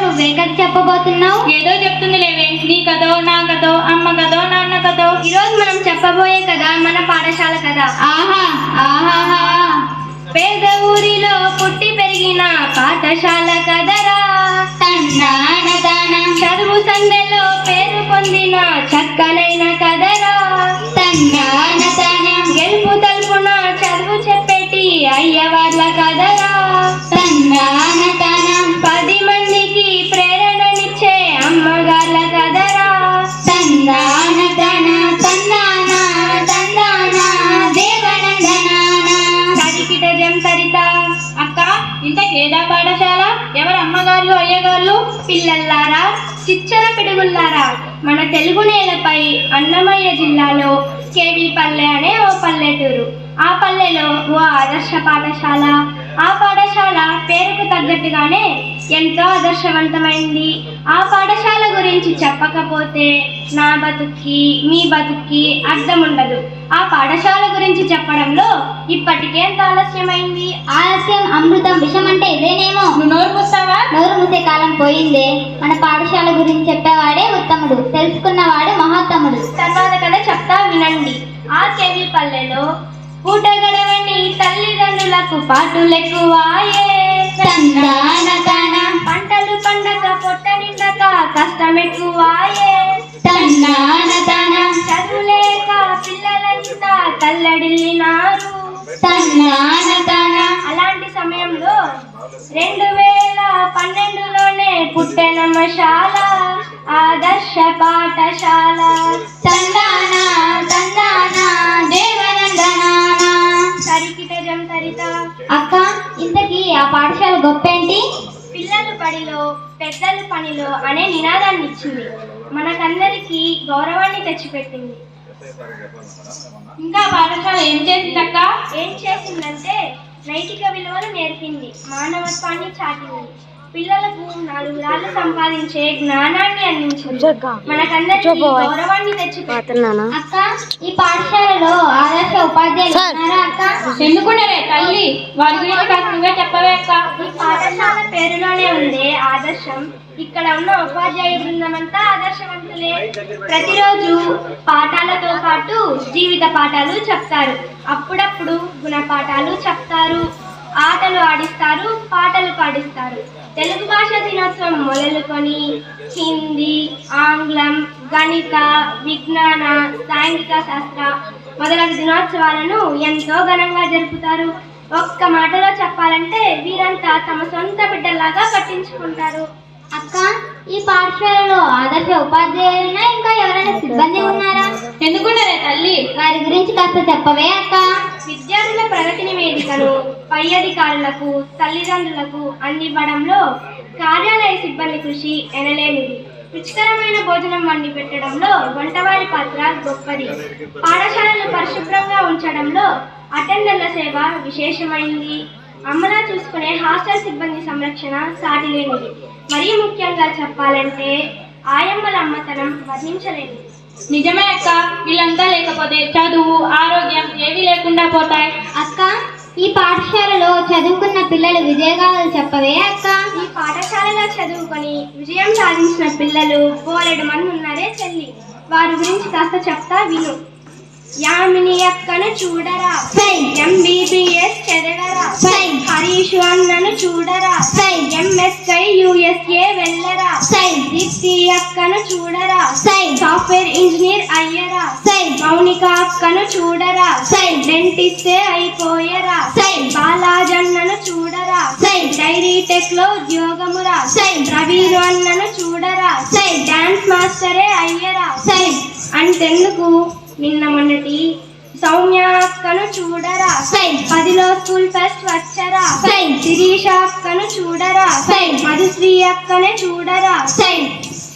నువ్వే కథ చెప్పబోతున్నావు? ఏదో చెప్తుంది లేవే. నీ కదో నా కదో అమ్మ కదో నాన్న కదో. ఈరోజు మనం చెప్పబోయే కదా మన పాఠశాల కదా ఆహా ఆహాహా. పేద ఊరిలో పుట్టి పెరిగిన పాఠశాల కదరా పిల్లల్లారా చిచ్చర పిడుగుల్లారా మన తెలుగు నేలపై అన్నమయ్య జిల్లాలో కేవి పల్లె అనే ఓ పల్లెటూరు. ఆ పల్లెలో ఓ ఆదర్శ పాఠశాల. ఆ పాఠశాల పేరుకు తగ్గట్టుగానే ఎంతో ఆదర్శవంతమైంది. ఆ పాఠశాల గురించి చెప్పకపోతే నా బతుక్కి మీ బతుక్కి అర్థం ఉండదు ఆ పాఠశాల గురించి చెప్పడంలో ఇప్పటికే ఎంత ఆలస్యమైంది? ఆలస్యం అమృతం విషం అంటే ఇదేనేమో? నువ్వు నోరు పుస్తావా నోరు మూసే కాలం పోయిందే. మన పాఠశాల గురించి చెప్పేవాడే ఉత్తముడు తెలుసుకున్నవాడు మహోత్తముడు. తర్వాత కథ చెప్తా వినండి. ఆ కేవి పల్లెలో పూట గడవని తల్లిదండ్రులకు పంటలు పండక పొట్ట నిండక కష్టం ఎక్కువాయే తన్నాన తాన. చదువులేక పిల్లలంతా తల్లడిల్లినారు తన్నాన తాన. అలాంటి సమయంలో రెండు వేల పన్నెండులోనే పుట్టెనమ్మశాల ఆదర్శ పాఠశాల. తందాన తందాన దేవనందనాన సరికిట జంతరిత అక్క ఇంతకీ ఆ పాఠశాల గొప్పేంటి? పిల్లలు బడిలో పెద్దలు పనిలో అనే నినాదాన్ని ఇచ్చింది మనకందరికీ గౌరవాన్ని తెచ్చిపెట్టింది. ఇంకా పాఠశాల ఏం చేసిందక్క? ఏం చేసిందంటే నైతిక విలువలు నేర్పింది. మానవత్వాన్ని చాటింది. పిల్లలకు నాలుగు రాళ్ళు సంపాదించే జ్ఞానాన్ని అందించింది. మనకందరికీ గౌరవాన్ని తెచ్చిపెట్టింది అక్క ఈ పాఠశాలలో ఆదర్శ ఉపాధ్యాయులు ఉన్నారా అక్క? ఎందుకున్నారే తల్లి? వారి గురించి కాస్త నువ్వే చెప్పవే అక్క. ఈ పాఠశాల పేరులోనే ఉంది ఆదర్శం ఇక్కడ ఉన్న ఉపాధ్యాయ బృందం అంతా ఆదర్శవంతులే. ప్రతిరోజు పాఠాలతో పాటు జీవిత పాఠాలు చెప్తారు. అప్పుడప్పుడు గుణపాఠాలు చెప్తారు. ఆటలు ఆడిస్తారు పాటలు పాడిస్తారు. తెలుగు భాష దినోత్సవం మొదలుకొని హిందీ ఆంగ్లం గణిత విజ్ఞాన సాంఘిక శాస్త్ర మొదలగు దినోత్సవాలను ఎంతో ఘనంగా జరుపుతారు. ఒక్క మాటలో చెప్పాలంటే వీరంతా తమ సొంత బిడ్డలాగా పట్టించుకుంటారు. అక్క ఈ పాఠశాలలో ఆదర్శ ఉపాధ్యాయులున్నా ఇంకా ఎవరైనా సిబ్బంది ఉన్నారా? ఎందుకున్నారే తల్లి? వారి గురించి కాస్త చెప్పవే అక్క. విద్యార్థుల ప్రగతి నివేదికను పై అధికారులకు తల్లిదండ్రులకు అందివ్వడంలో కార్యాలయ సిబ్బంది కృషి ఎనలేనిది. రుచికరమైన భోజనం వండి పెట్టడంలో వంటవారి పాత్ర గొప్పది. పాఠశాలను పరిశుభ్రంగా ఉంచడంలో అటెండర్ల సేవ విశేషమైంది. అమ్మలా చూసుకునే హాస్టల్ సిబ్బంది సంరక్షణ సాటిలేనిది మరీ ముఖ్యంగా చెప్పాలంటే ఆయమ్మల అమ్మతనం వర్ణించలేనిది నిజమే అక్క వీళ్ళంతా లేకపోతే చదువు ఆరోగ్యం ఏవి లేకుండా పోతాయి. అక్క ఈ పాఠశాలలో చదువుకున్న పిల్లలు విజయగాథలు చెప్పవే అక్క? ఈ పాఠశాలలో చదువుకొని విజయం సాధించిన పిల్లలు బోలెడు మంది ఉన్నారే చెల్లి. వారి గురించి కాస్త చెప్తా విను. యామిని అక్కను చూడరా. ఎంబీబీఎస్ చూడరా సై. ఎంఎస్ఐ యుఎస్ఏ వెళ్ళరా సై. దీప్తి అక్కను చూడరా సై. సాఫ్ట్వేర్ ఇంజనీర్ అయ్యరా సై. మౌనిక అక్కను చూడరా సై. డెంటిస్టే అయిపోయరా సై. బాలాజన్నను చూడరా సై. డైరీ టెక్లో ఉద్యోగమురా సై. రవీరు అన్నను చూడరా సై. డాన్స్ మాస్టరే అయ్యరా సై. అంతెందుకు నిన్న మొన్నటి సౌమ్య అక్కను చూడరా. పదిలో స్కూల్ ఫెస్ట్ వచ్చరా. శిరీష అక్కను చూడరా. మధుశ్రీ అక్కనే చూడరా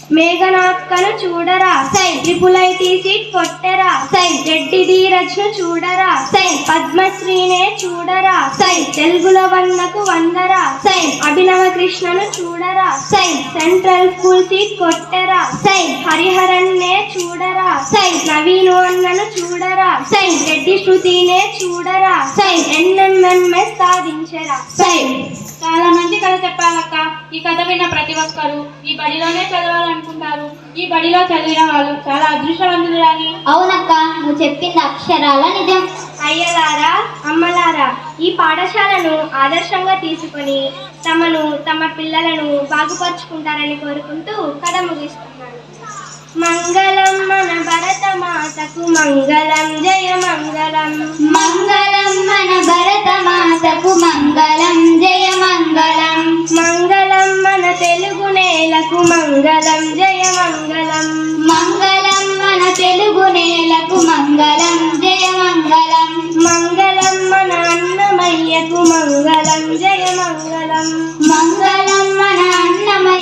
సై మేఘన అక్కను చూడరా సై. ట్రిపుల్ సీట్ కొట్టరా సై. రెడ్డి ధీరజ్ను చూడరా సై. పద్మశ్రీనే చూడరా సై. తెలుగులో వందకు వందరా సై. అభినవ కృష్ణను చూడరా సై. సెంట్రల్ స్కూల్ సీట్ కొట్టరా సై. హరిహరన్నే చూడరా సై. నవీను అన్నను చూడరా సై. రెడ్డి శృతినే చూడరా సై. ఎన్ఎంఎంఎస్ సాధించరా సై చాలా మంచి కథ చెప్పావక్క ఈ కథ విన్న ప్రతి ఒక్కరూ ఈ బడిలోనే చదవాలనుకుంటారు. ఈ బడిలో చదివిన వాళ్ళు చాలా అదృష్టవంతులు అని అవునక్క నువ్వు చెప్పింది అక్షరాల నిజం. అయ్యలారా అమ్మలారా ఈ పాఠశాలను ఆదర్శంగా తీసుకొని తమను తమ పిల్లలను బాగుపరుచుకుంటారని కోరుకుంటూ కథ ముగిస్తున్నాను. మంగళం మన భరత మాతకు మంగళం జయ మంగళం. నేలకు మంగళం జయ మంగళం. మంగళం మన అన్నమయ్యకు మంగళం జయ మంగళం. మంగళం